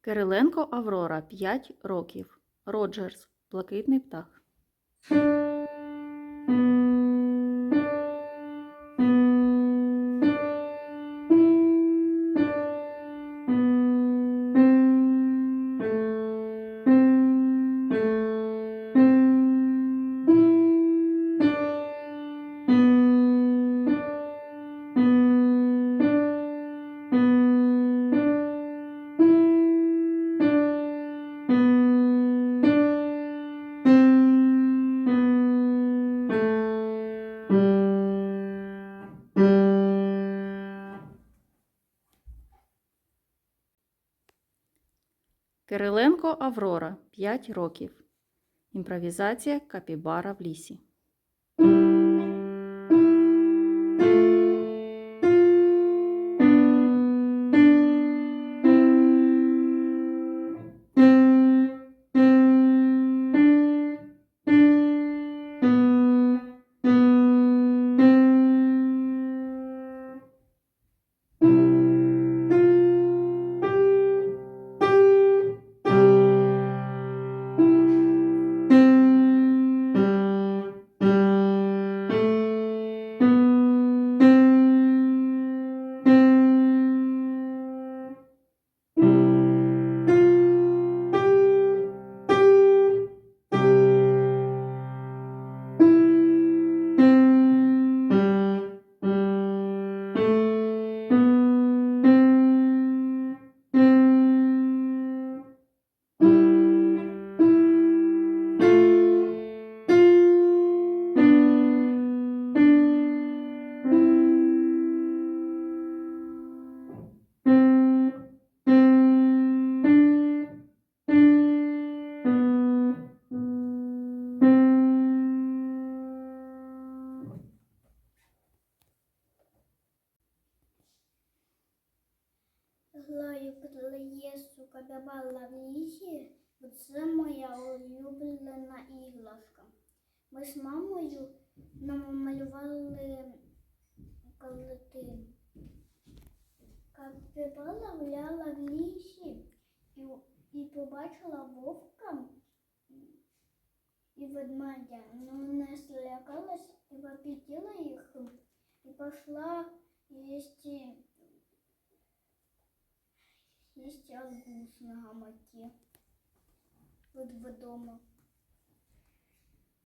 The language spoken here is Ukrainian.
Кириленко Аврора 5 років. Роджерс Блакитний птах. Кириленко Аврора 5 років. Імпровізація Капібара в лісі. Глаю Єсу кадабала в лісі, бо це моя улюблена іграшка. Ми з мамою намалювали калити. Капібала гуляла в лісі і, і побачила вовка і ведмедя. Ну, не злякалась і попітіла їх і пішла їсти Есть арбуз на гамаке. От вдома. дома.